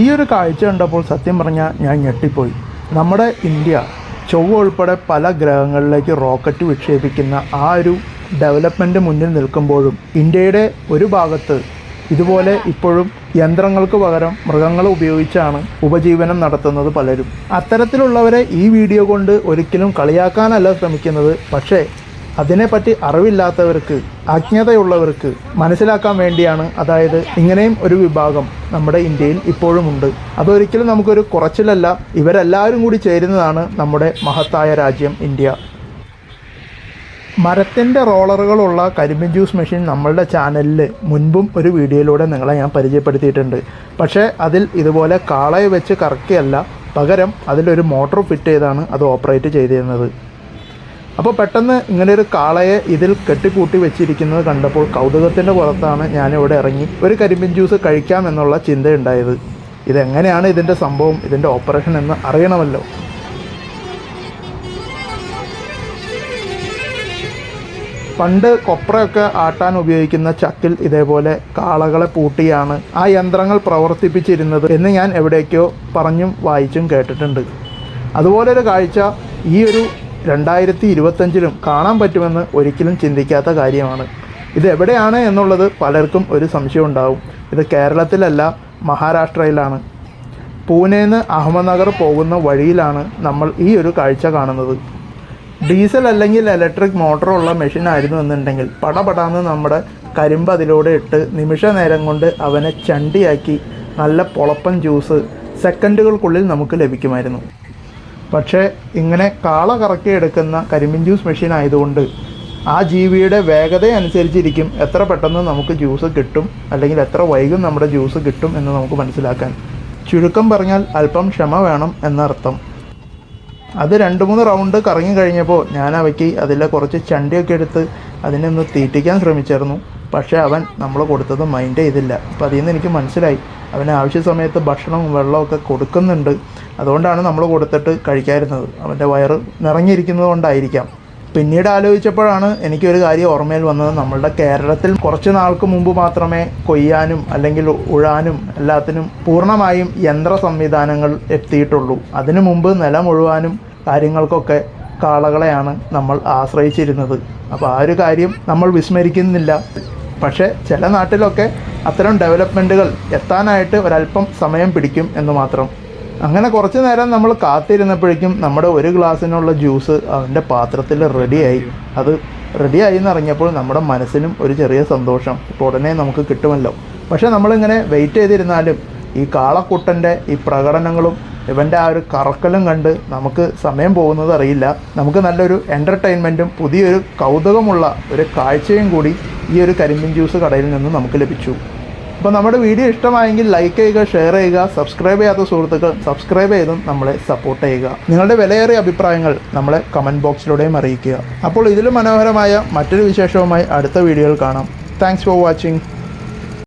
ഈ ഒരു കാഴ്ച കണ്ടപ്പോൾ സത്യം പറഞ്ഞാൽ ഞാൻ ഞെട്ടിപ്പോയി. നമ്മുടെ ഇന്ത്യ ചൊവ്വ ഉൾപ്പെടെ പല ഗ്രഹങ്ങളിലേക്ക് റോക്കറ്റ് വിക്ഷേപിക്കുന്ന ആ ഒരു ഡെവലപ്മെന്റ് മുന്നിൽ നിൽക്കുമ്പോഴും ഇന്ത്യയുടെ ഒരു ഭാഗത്ത് ഇതുപോലെ ഇപ്പോഴും യന്ത്രങ്ങൾക്ക് പകരം മൃഗങ്ങളെ ഉപയോഗിച്ചാണ് ഉപജീവനം നടത്തുന്നത് പലരും. അത്തരത്തിലുള്ളവരെ ഈ വീഡിയോ കൊണ്ട് ഒരിക്കലും കളിയാക്കാനല്ല ശ്രമിക്കുന്നത്. പക്ഷേ അതിനെപ്പറ്റി അറിവില്ലാത്തവർക്ക് അജ്ഞതയുള്ളവർക്ക് മനസ്സിലാക്കാൻ വേണ്ടിയാണ് അതായത് ഇങ്ങനെയും ഒരു വിഭാഗം നമ്മുടെ ഇന്ത്യയിൽ ഇപ്പോഴുമുണ്ട് അതൊരിക്കലും നമുക്കൊരു കുറച്ചിലല്ല ഇവരെല്ലാവരും കൂടി ചേരുന്നതാണ് നമ്മുടെ മഹത്തായ രാജ്യം ഇന്ത്യ. മരത്തിന്റെ റോളറുകളുള്ള കരിമ്പിൻ ജ്യൂസ് മെഷീൻ നമ്മളുടെ ചാനലിൽ മുൻപും ഒരു വീഡിയോയിലൂടെ നിങ്ങളെ ഞാൻ പരിചയപ്പെടുത്തിയിട്ടുണ്ട്. പക്ഷേ അതിൽ ഇതുപോലെ കാളയെ വെച്ച് കറക്കുകയല്ല പകരം അതിലൊരു മോട്ടോർ ഫിറ്റ് ചെയ്താണ് അത് ഓപ്പറേറ്റ് ചെയ്തിരുന്നത്. അപ്പോൾ പെട്ടെന്ന് ഇങ്ങനെ ഒരു കാളയെ ഇതിൽ കെട്ടിക്കൂട്ടി വെച്ചിരിക്കുന്നത് കണ്ടപ്പോൾ കൗതുകത്തിന്റെ പുറത്താണ് ഞാനിവിടെ ഇറങ്ങി ഒരു കരിമ്പിൻ ജ്യൂസ് കഴിക്കാം കഴിക്കാമെന്നുള്ള ചിന്തയുണ്ടായത്. ഇതെങ്ങനെയാണ് ഇതിന്റെ സംഭവം? ഇതിന്റെ ഓപ്പറേഷൻ എന്ന് അറിയണമല്ലോ. പണ്ട് കൊപ്രയൊക്കെ ആട്ടാൻ ഉപയോഗിക്കുന്ന ചക്കിൽ ഇതേപോലെ കാളകളെ പൂട്ടിയാണ് ആ യന്ത്രങ്ങൾ പ്രവർത്തിപ്പിച്ചിരുന്നത് എന്ന് ഞാൻ എവിടേക്കോ പറഞ്ഞും വായിച്ചും കേട്ടിട്ടുണ്ട്. അതുപോലൊരു കാഴ്ച ഈ ഒരു രണ്ടായിരത്തി ഇരുപത്തഞ്ചിലും കാണാൻ പറ്റുമെന്ന് ഒരിക്കലും ചിന്തിക്കാത്ത കാര്യമാണ്. ഇത് എവിടെയാണ് എന്നുള്ളത് പലർക്കും ഒരു സംശയം ഉണ്ടാവും. ഇത് കേരളത്തിലല്ല മഹാരാഷ്ട്രയിലാണ്. പൂനെന്ന് അഹമ്മദ്നഗർ പോകുന്ന വഴിയിലാണ് നമ്മൾ ഈ ഒരു കാഴ്ച കാണുന്നത്. ഡീസൽ അല്ലെങ്കിൽ ഇലക്ട്രിക് മോട്ടറുള്ള മെഷീൻ ആയിരുന്നു എന്നുണ്ടെങ്കിൽ പടപടാന്ന് നമ്മുടെ കരിമ്പ് അതിലൂടെ ഇട്ട് നിമിഷ നേരം കൊണ്ട് അവനെ ചണ്ടിയാക്കി നല്ല പൊളപ്പൻ ജ്യൂസ് സെക്കൻഡുകൾക്കുള്ളിൽ നമുക്ക് ലഭിക്കുമായിരുന്നു. പക്ഷേ ഇങ്ങനെ കാള കറക്കി എടുക്കുന്ന കരിമിൻ ജ്യൂസ് മെഷീൻ ആയതുകൊണ്ട് ആ ജീവിയുടെ വേഗത അനുസരിച്ചിരിക്കും എത്ര പെട്ടെന്ന് നമുക്ക് ജ്യൂസ് കിട്ടും അല്ലെങ്കിൽ എത്ര വൈകും നമ്മുടെ ജ്യൂസ് കിട്ടും എന്ന് നമുക്ക് മനസ്സിലാക്കാൻ. ചുരുക്കം പറഞ്ഞാൽ അല്പം ക്ഷമ വേണം എന്നർത്ഥം. അത് രണ്ട് മൂന്ന് റൗണ്ട് കറങ്ങി കഴിഞ്ഞപ്പോൾ ഞാൻ അവയ്ക്ക് അതിലെ കുറച്ച് ചണ്ടിയൊക്കെ എടുത്ത് അതിനെ ഒന്ന് തീറ്റിക്കാൻ ശ്രമിച്ചായിരുന്നു പക്ഷേ അവൻ നമ്മൾ കൊടുത്തത് മൈൻഡ് ചെയ്തില്ല. അപ്പോൾ അതിൽ നിന്ന് എനിക്ക് മനസ്സിലായി. അവന് ആവശ്യ സമയത്ത് ഭക്ഷണവും വെള്ളമൊക്കെ കൊടുക്കുന്നുണ്ട്. അതുകൊണ്ടാണ് നമ്മൾ കൊടുത്തിട്ട് കഴിക്കാതിരുന്നത്. അവന്റെ വയറ് നിറഞ്ഞിരിക്കുന്നത് കൊണ്ടായിരിക്കാം. പിന്നീട് ആലോചിച്ചപ്പോഴാണ് എനിക്കൊരു കാര്യം ഓർമ്മയിൽ വന്നത്. നമ്മളുടെ കേരളത്തിൽ കുറച്ച് നാൾക്ക് മുമ്പ് മാത്രമേ കൊയ്യാനും അല്ലെങ്കിൽ ഉഴാനും എല്ലാത്തിനും പൂർണമായും യന്ത്ര സംവിധാനങ്ങൾ എത്തിയിട്ടുള്ളൂ. അതിനു മുമ്പ് നിലം കാര്യങ്ങൾക്കൊക്കെ കാളകളെയാണ് നമ്മൾ ആശ്രയിച്ചിരുന്നത്. അപ്പോൾ ആ ഒരു കാര്യം നമ്മൾ വിസ്മരിക്കുന്നില്ല. പക്ഷേ ചില നാട്ടിലൊക്കെ അത്തരം ഡെവലപ്മെന്റുകൾ എത്താനായിട്ട് ഒരല്പം സമയം പിടിക്കും എന്ന് മാത്രം. അങ്ങനെ കുറച്ച് നേരം നമ്മൾ കാത്തിരുന്നപ്പോഴേക്കും നമ്മുടെ ഒരു ഗ്ലാസ്സിനുള്ള ജ്യൂസ് അവന്റെ പാത്രത്തിൽ റെഡിയായി അത് റെഡിയായി എന്നറിഞ്ഞപ്പോൾ നമ്മുടെ മനസ്സിനും ഒരു ചെറിയ സന്തോഷം. ഇപ്പോൾ ഉടനെ നമുക്ക് കിട്ടുമല്ലോ. പക്ഷേ നമ്മളിങ്ങനെ വെയിറ്റ് ചെയ്തിരുന്നാലും ഈ കാളക്കുട്ടന്റെ ഈ പ്രകടനങ്ങളും ഇവന്റെ ആ ഒരു കറക്കലും കണ്ട് നമുക്ക് സമയം പോകുന്നത് അറിയില്ല. നമുക്ക് നല്ലൊരു എന്റർടൈൻമെന്റും പുതിയൊരു കൗതുകമുള്ള ഒരു കാഴ്ചയും കൂടി ഈ ഒരു കരിമ്പിൻ ജ്യൂസ് കടയിൽ നിന്ന് നമുക്ക് ലഭിച്ചു. അപ്പോൾ നമ്മുടെ വീഡിയോ ഇഷ്ടമായെങ്കിൽ ലൈക്ക് ചെയ്യുക ഷെയർ ചെയ്യുക സബ്സ്ക്രൈബ് ചെയ്യാത്ത സുഹൃത്തുക്കൾ സബ്സ്ക്രൈബ് ചെയ്തും നമ്മളെ സപ്പോർട്ട് ചെയ്യുക. നിങ്ങളുടെ വിലയേറിയ അഭിപ്രായങ്ങൾ നമ്മളെ കമന്റ് ബോക്സിലൂടെയും അറിയിക്കുക. അപ്പോൾ ഇതിലും മനോഹരമായ മറ്റൊരു വിശേഷവുമായി അടുത്ത വീഡിയോയിൽ കാണാം. Thanks for watching